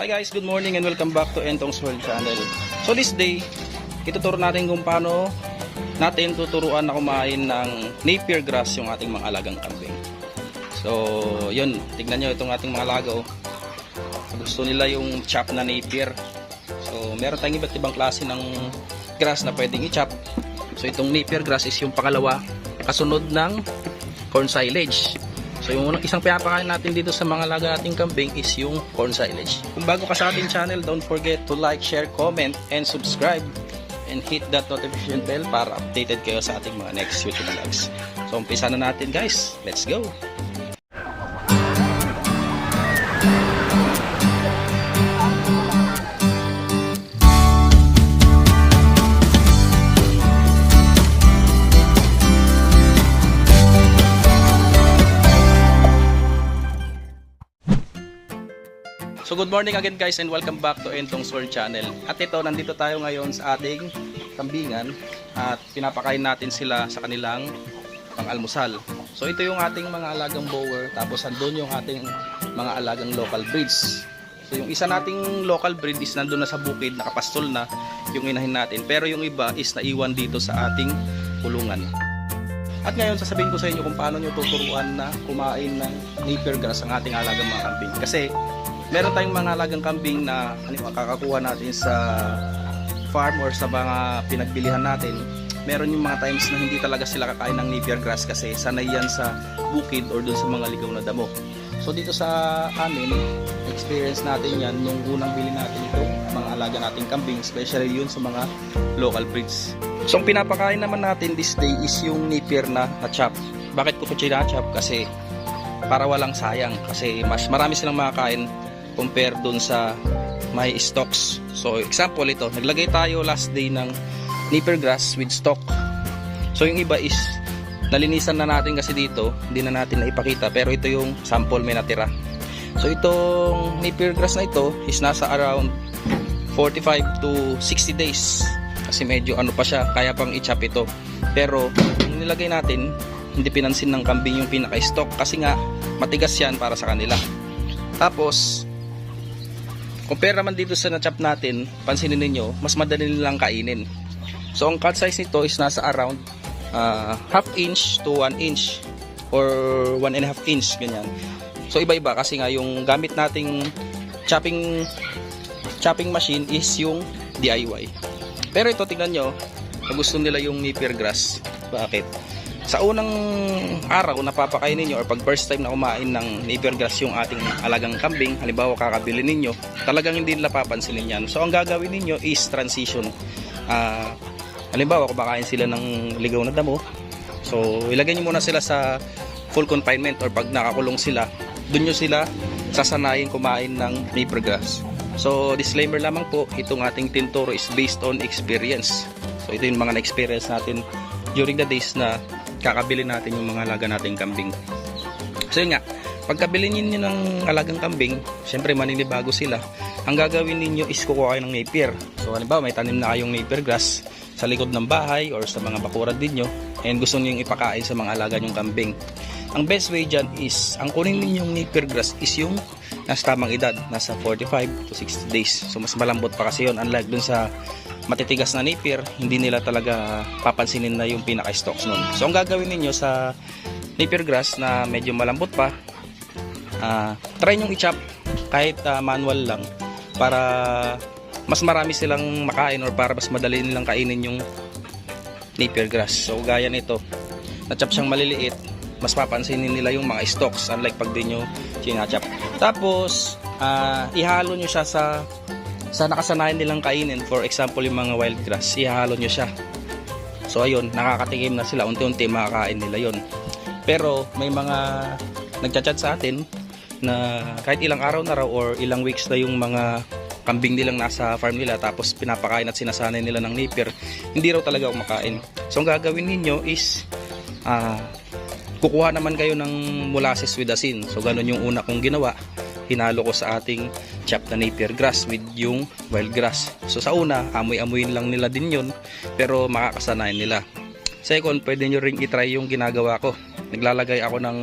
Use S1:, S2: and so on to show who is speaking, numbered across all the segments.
S1: Hi guys, good morning and welcome back to Entong's World Channel. So this day, ituturo natin kung paano natin tuturuan na kumain ng napier grass yung ating mga alagang kambing. So, yun, tignan nyo itong ating mga lagaw. Gusto nila yung chop na napier. So, meron tayong iba't ibang klase ng grass na pwedeng i-chop. So, itong napier grass is yung pangalawa kasunod ng corn silage. So yung unang isang pinapakain natin dito sa mga laga nating kambing is yung corn silage. Kung bago ka sa ating channel, don't forget to like, share, comment, and subscribe. And hit that notification bell para updated kayo sa ating mga next YouTube vlogs. So umpisa na natin guys. Let's go! Good morning again guys and welcome back to Entong's World Channel. At ito, nandito tayo ngayon sa ating kambingan at pinapakain natin sila sa kanilang pang-almusal. So ito yung ating mga alagang bower tapos andun yung ating mga alagang local breeds. So yung isa nating local breed is nandun na sa bukid, nakapastol na yung inahin natin. Pero yung iba is naiwan dito sa ating kulungan. At ngayon sasabihin ko sa inyo kung paano nyo tuturuan na kumain ng napier grass ang ating alagang mga kambing. Kasi meron tayong mga alagang kambing na ano, makakakuha natin sa farm or sa mga pinagbilihan natin. Meron yung mga times na hindi talaga sila kakain ng napier grass kasi sanay yan sa bukid or dun sa mga ligaw na damo. So dito sa amin, experience natin yan nung unang bili natin itong mga alaga nating kambing, especially yun sa mga local breeds. So ang pinapakain naman natin this day is yung napier na na-chop. Bakit ko ito chop Kasi para walang sayang kasi mas marami silang makakain compare dun sa may stocks. So example ito, naglagay tayo last day ng nipper grass with stock. So yung iba is nalinisan na natin kasi dito, hindi na natin naipakita pero ito yung sample may natira. So itong nipper grass na ito is nasa around 45 to 60 days kasi medyo ano pa siya, kaya pang i-chop ito. Pero yung nilagay natin, hindi pinansin ng kambing yung pinaka-stock kasi nga matigas yan para sa kanila. Tapos, compare naman dito sa na-chop natin, pansinin ninyo, mas madali nilang kainin. So, ang cut size nito is nasa around uh, half inch to 1 inch or 1 and a half inch, ganyan. So, iba-iba kasi nga yung gamit nating chopping chopping machine is yung DIY. Pero ito, tingnan nyo, gusto nila yung napier grass. Bakit? Sa unang araw napapakain ninyo or pag first time na kumain ng napier grass yung ating alagang kambing, halimbawa kakabili ninyo, talagang hindi nila papansinin yan. So ang gagawin ninyo is transition. Ah, halimbawa kumakain sila ng ligaw na damo, so ilagay nyo muna sila sa full confinement or pag nakakulong sila, dun nyo sila sasanayin kumain ng napier grass. So disclaimer lamang po, itong ating tinturo is based on experience. So ito yung mga na-experience natin during the days na kakabili natin yung mga alaga nating kambing. So yun nga, pagkabili ninyo ng alagang kambing, syempre maninibago sila. Ang gagawin ninyo is kukuha kayo ng napier. So halimbawa may tanim na kayong napier grass sa likod ng bahay or sa mga bakuran ninyo and gusto niyo ipakain sa mga alaga nyong kambing. Ang best way dyan is, ang kunin ninyong napier grass is yung nasa tamang edad, nasa 45 to 60 days. So mas malambot pa kasi yon unlike dun sa matitigas na napier, hindi nila talaga papansinin na yung pinaka-stocks nun. So ang gagawin ninyo sa napier grass na medyo malambot pa, ah, try nyong i-chop kahit ah, manual lang para mas marami silang makain or para mas madali nilang kainin yung napier grass. So gaya nito, na-chop siyang maliliit, mas papansinin nila yung mga stocks unlike pag di nyo sinachap. Tapos, ah, ihalo nyo siya sa sa nakasanayan nilang kainin. For example, yung mga wild grass, ihalo nyo siya. So ayun, nakakatikim na sila. Unti-unti makakain nila yon. Pero may mga nagchat-chat sa atin na kahit ilang araw na raw or ilang weeks na yung mga kambing nilang nasa farm nila tapos pinapakain at sinasanay nila ng napier, hindi raw talaga kumakain. So ang gagawin ninyo is ah, kukuha naman kayo ng molasses with asin. So ganun yung una kong ginawa. Hinalo ko sa ating chop na napier grass with yung wild grass. So sa una, amoy-amoyin lang nila din yun, pero makakasanayan nila. Second, pwede nyo ring itry yung ginagawa ko. Naglalagay ako ng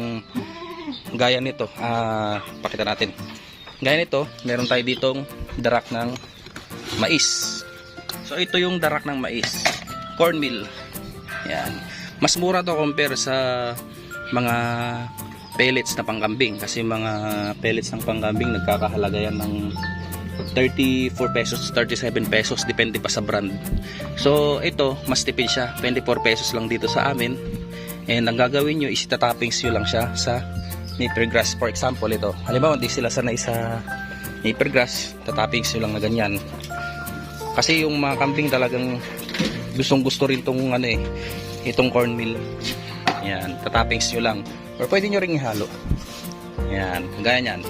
S1: gaya nito. Ah, pakita natin. Gaya nito, meron tayo ditong darak ng mais. So ito yung darak ng mais. Cornmeal. Yan. Mas mura to compare sa mga pellets na pangkambing kasi mga pellets ng pangkambing nagkakahalaga yan ng 34 pesos 37 pesos depende pa sa brand. So ito mas tipid siya. 24 pesos lang dito sa amin. And ang gagawin nyo is itatoppings nyo lang siya sa nipper grass. For example ito. Halimbawa hindi sila sanay sa nipper grass tatoppings nyo lang na ganyan. Kasi yung mga kambing talagang gustong gusto rin tong ano eh itong cornmeal yan tatoppings nyo lang or pwede nyo ring ihalo yan gaya nyan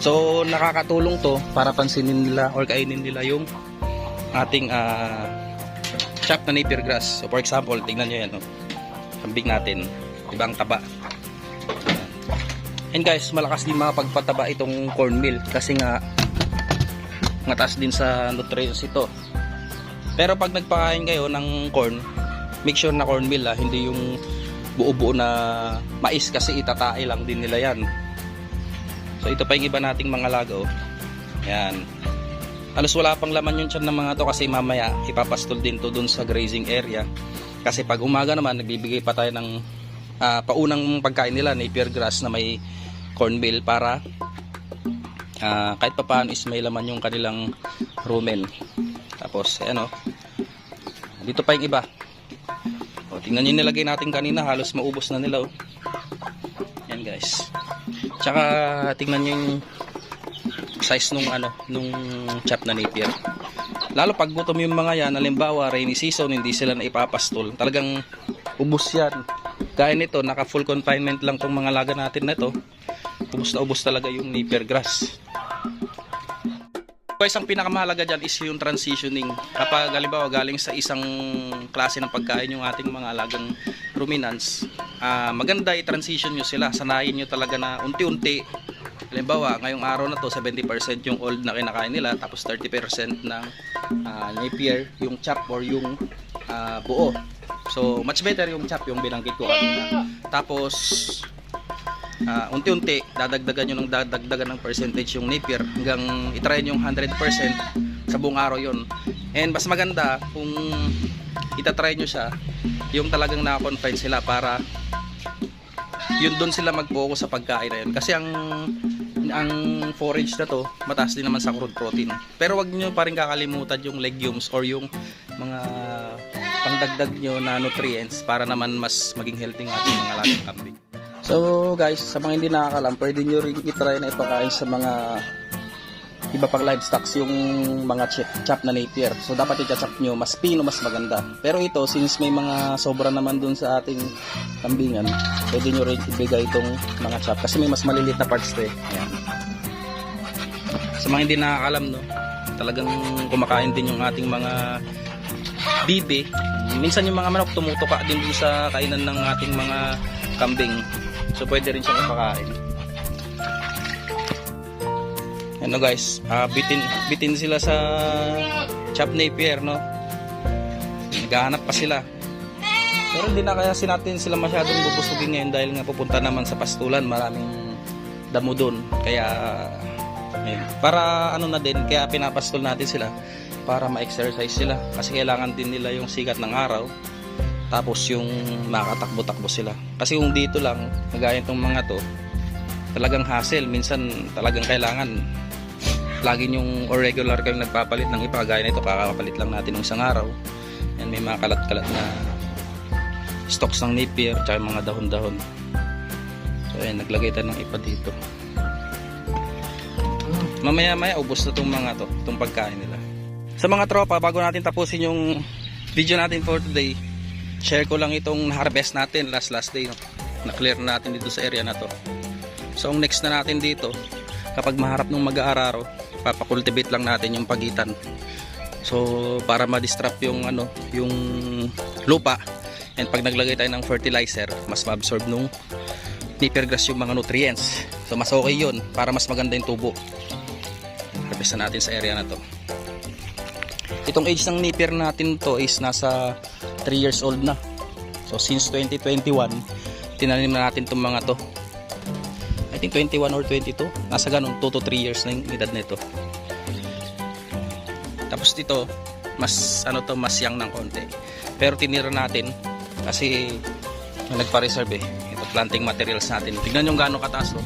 S1: So nakakatulong to para pansinin nila or kainin nila yung ating uh, chop na napier grass. So for example, tingnan nyo yan. Oh. Kambing natin. Ibang taba. And guys, malakas din makapagpataba itong cornmeal kasi nga mataas din sa nutrients ito. Pero pag nagpakain kayo ng corn, make sure na cornmeal ah, hindi yung buo-buo na mais kasi itatae lang din nila yan. So ito pa yung iba nating mga lago. Yan. Halos wala pang laman yung tiyan ng mga to kasi mamaya ipapastol din to dun sa grazing area. Kasi pag umaga naman nagbibigay pa tayo ng ah, paunang pagkain nila napier grass na may cornmeal para ah, kahit pa paano is may laman yung kanilang rumen. Tapos ano dito pa yung iba. Tingnan yung nilagay natin kanina halos maubos na nila oh. Yan guys. Tsaka tingnan yung size nung ano, nung chop na napier. Lalo pag gutom yung mga yan, halimbawa rainy season, hindi sila na ipapastol. Talagang ubos yan. Gaya nito, naka full confinement lang tong mga laga natin na to. Ubos na ubos talaga yung napier grass. Guys, ang pinakamahalaga dyan is yung transitioning. Kapag halimbawa galing sa isang klase ng pagkain yung ating mga alagang ruminants, ah, maganda i-transition nyo sila. Sanayin nyo talaga na unti-unti. Halimbawa, ngayong araw na to, 70% yung old na kinakain nila, tapos 30% ng ah, napier, yung chop or yung ah, buo. So, much better yung chop, yung binanggit ko kanina. Tapos, Ah, unti-unti dadagdagan nyo ng dadagdagan ng percentage yung napier hanggang itry nyo yung 100% sa buong araw yon and mas maganda kung itatry nyo siya yung talagang nakakonfine sila para yun doon sila mag-focus sa pagkain na yun. Kasi ang ang forage na to mataas din naman sa crude protein. Pero wag nyo pa rin kakalimutan yung legumes or yung mga pangdagdag nyo na nutrients para naman mas maging healthy ng ating mga lagang kambing So guys, sa mga hindi nakakalam, pwede nyo rin itry na ipakain sa mga iba pang livestock yung mga chip, chop na napier. So dapat i-chop nyo, mas pino, mas maganda. Pero ito, since may mga sobra naman dun sa ating kambingan, pwede nyo rin ibigay itong mga chop. Kasi may mas maliliit na parts to eh. Ayan. Sa mga hindi nakakalam, no, talagang kumakain din yung ating mga bibe. Minsan yung mga manok tumutuka din dun sa kainan ng ating mga kambing. So pwede rin siyang ipakain. Ano guys, ah, bitin bitin sila sa chop napier, no? Naghahanap pa sila. Pero hindi na kaya natin sila masyadong bubusugin ngayon dahil nga pupunta naman sa pastulan, maraming damo doon. Kaya ayun. para ano na din, kaya pinapastol natin sila para ma-exercise sila kasi kailangan din nila yung sikat ng araw tapos yung makatakbo-takbo sila. Kasi kung dito lang kagaya itong mga to talagang hassle. Minsan talagang kailangan lagi yung or regular kayong nagpapalit ng ipa kagaya nito kakapalit lang natin ng isang araw. Yan may mga kalat-kalat na stocks ng napier tsaka mga dahon-dahon. So yan naglagay tayo ng ipa dito. Mamaya maya ubos na tong mga to itong pagkain nila. Sa mga tropa bago natin tapusin yung video natin for today share ko lang itong harvest natin last last day no? na clear na natin dito sa area na to. So ang next na natin dito kapag maharap ng mag-aararo papakultivate lang natin yung pagitan. So para ma-disrupt yung ano yung lupa and pag naglagay tayo ng fertilizer mas ma-absorb nung nipper grass yung mga nutrients. So mas okay yun para mas maganda yung tubo. Harvest na natin sa area na to. Itong age ng nipper natin to is nasa 3 years old na so since 2021 tinanim na natin itong mga to I think 21 or 22. Nasa ganun, 2 to 3 years na yung edad nito. Tapos dito, mas ano to, mas young ng konti. Pero tinira natin kasi nagpa-reserve eh. Ito planting materials natin. Tignan yung gaano kataas oh.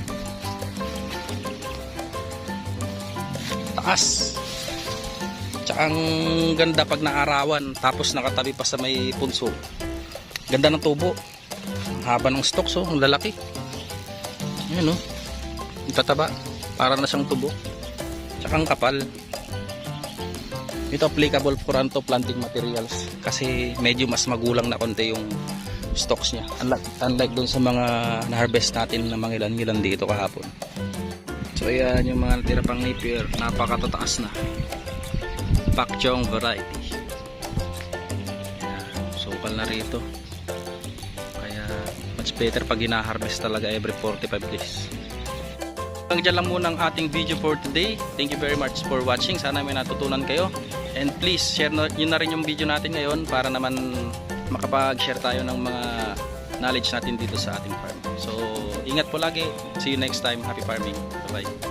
S1: Taas. Ang ganda pag naarawan tapos nakatabi pa sa may punso. Ganda ng tubo. Haba ng stalks oh, ang lalaki. Ayan oh. Ang tataba. Para na siyang tubo. Tsaka ang kapal. Ito applicable for anto planting materials kasi medyo mas magulang na konti yung stocks niya. Unlike, unlike dun sa mga na-harvest natin na mga ilan-ilan dito kahapon. So ayan yung mga natira pang napier, napakatataas na. Pak Chong variety. Sukal na rito. Kaya much better pag hina-harvest talaga every 45 days. Hanggang dyan lang muna ang ating video for today. Thank you very much for watching. Sana may natutunan kayo. And please, share na, yun na rin yung video natin ngayon para naman makapag-share tayo ng mga knowledge natin dito sa ating farm. So, ingat po lagi. See you next time. Happy farming. Bye-bye.